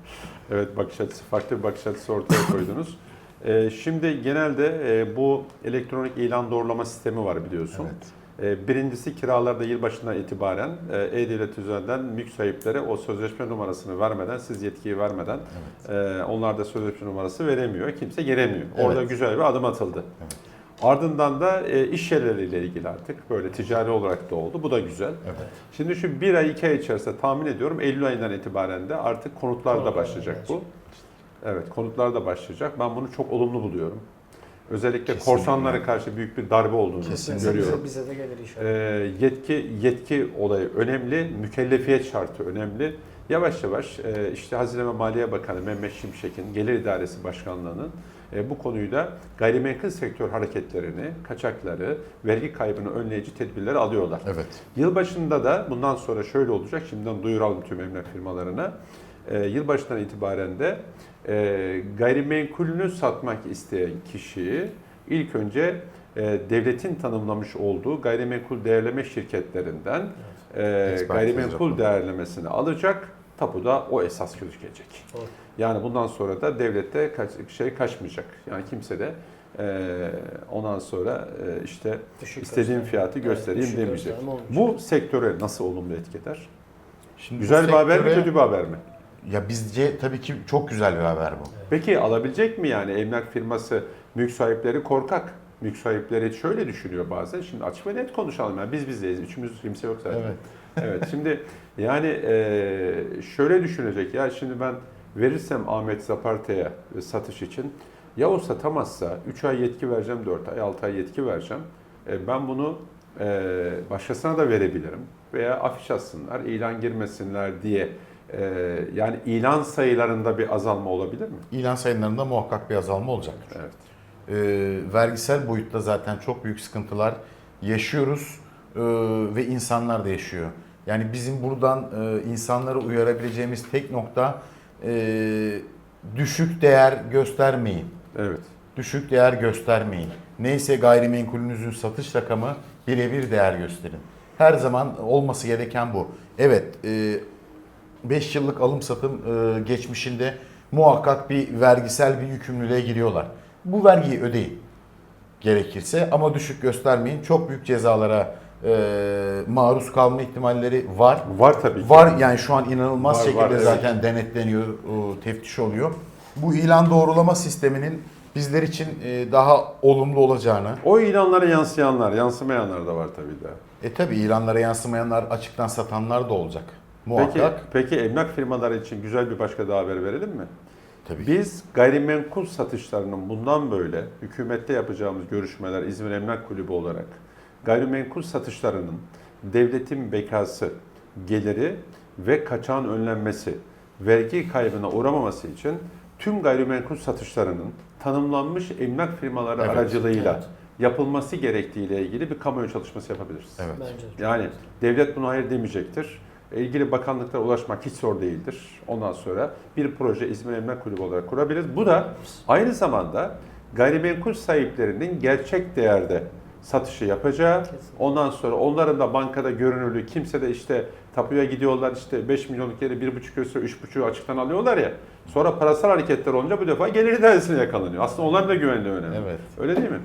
evet bakış açısı, farklı bir bakış açısı ortaya koydunuz. Ee, şimdi genelde e, bu elektronik ilan doğrulama sistemi var biliyorsun. Evet. Ee, Birincisi kiralarda yılbaşından itibaren e, E-Devlet üzerinden mülk sahipleri o sözleşme numarasını vermeden, siz yetkiyi vermeden e, onlar da sözleşme numarası veremiyor. Kimse giremiyor. Orada Evet. güzel bir adım atıldı. Evet. Ardından da e, iş yerleriyle ilgili artık böyle ticari olarak da oldu. Bu da güzel. Evet. Şimdi şu bir ay iki ay içerisinde tahmin ediyorum Eylül ayından itibaren de artık konutlarda Konutlar başlayacak bu. Evet konutlar da başlayacak. Ben bunu çok olumlu buluyorum. Özellikle Kesinlikle. korsanlara karşı büyük bir darbe olduğunu Kesinlikle. görüyorum. Bize, bize de gelir inşallah. Ee, yetki yetki olayı önemli, mükellefiyet şartı önemli. Yavaş yavaş e, işte Hazine ve Maliye Bakanı Mehmet Şimşek'in Gelir İdaresi Başkanlığı'nın e, bu konuyu da gayrimenkul sektör hareketlerini, kaçakları, vergi kaybını önleyici tedbirleri alıyorlar. Evet. Yılbaşında da bundan sonra şöyle olacak, şimdiden duyuralım tüm emlak firmalarına. E, yılbaşından itibaren de e, gayrimenkulünü satmak isteyen kişiyi ilk önce e, devletin tanımlamış olduğu gayrimenkul değerleme şirketlerinden e, Ekspertiz gayrimenkul değerlemesini alacak. Tapuda o esas gözükecek. Doğru. Yani bundan sonra da devlette kaç, şey kaçmayacak. Yani kimse de e, ondan sonra e, işte Düşük istediğim gösterme. fiyatı Evet, göstereyim düşük demeyecek. Bu sektöre nasıl olumlu etki eder? Şimdi Güzel bir haber mi, sektöre- kötü bir haber mi? Ya bizce tabii ki çok güzel bir haber bu. Peki alabilecek mi yani emlak firması mülk sahipleri korkak. Mülk sahipleri şöyle düşünüyor bazen. Şimdi açık ve net konuşalım. Yani biz bizdeyiz. Üçümüz kimse yok zaten. Evet. Evet. Şimdi yani e, şöyle düşünecek. Ya şimdi ben verirsem Ahmet Zaparte'ye satış için ya o satamazsa 3 ay yetki vereceğim, 4 ay, 6 ay yetki vereceğim. E, ben bunu e, başkasına da verebilirim. Veya afiş atsınlar, ilan girmesinler diye. E, yani ilan sayılarında bir azalma olabilir mi? İlan sayılarında muhakkak bir azalma olacaktır. Evet. Ee, vergisel boyutta zaten çok büyük sıkıntılar yaşıyoruz ee, ve insanlar da yaşıyor. Yani bizim buradan e, insanları uyarabileceğimiz tek nokta e, düşük değer göstermeyin. Evet. Düşük değer göstermeyin. Neyse gayrimenkulünüzün satış rakamı birebir değer gösterin. Her zaman olması gereken bu. Evet, 5 yıllık alım satım e, geçmişinde muhakkak bir vergisel bir yükümlülüğe giriyorlar. Bu vergiyi ödeyin gerekirse ama düşük göstermeyin. Çok büyük cezalara e, maruz kalma ihtimalleri var. Var tabii ki. Var yani şu an inanılmaz Var, şekilde var, evet. zaten denetleniyor, e, teftiş oluyor. Bu ilan doğrulama sisteminin bizler için e, daha olumlu olacağını, O ilanlara yansıyanlar, yansımayanlar da var tabii de. e tabi ilanlara yansımayanlar, açıktan satanlar da olacak. Peki, Muhakkak. peki emlak firmaları için güzel bir başka daha haber verelim mi? Tabii. Biz gayrimenkul satışlarının bundan böyle hükümette yapacağımız görüşmeler İzmir Emlak Kulübü olarak gayrimenkul satışlarının devletin bekası, geliri ve kaçağın önlenmesi, vergi kaybına uğramaması için tüm gayrimenkul satışlarının tanımlanmış emlak firmaları Evet, aracılığıyla evet. yapılması gerektiğiyle ilgili bir kamuoyu çalışması yapabiliriz. Evet. Bence. Yani devlet buna hayır demeyecektir. E, İlgili bakanlıklara ulaşmak hiç zor değildir. Ondan sonra bir proje İzmir Emlak Kulübü olarak kurabiliriz. Bu da aynı zamanda gayrimenkul sahiplerinin gerçek değerde satışı yapacağı, Kesinlikle. ondan sonra onların da bankada görünürlüğü, kimse de işte tapuya gidiyorlar işte 5 milyonluk yeri 1,5 gösteriyor, 3,5'u açıktan alıyorlar ya. Sonra parasal hareketler olunca bu defa gelir idaresine yakalanıyor. Aslında onların da güvenliği önemli. Evet. Öyle değil mi?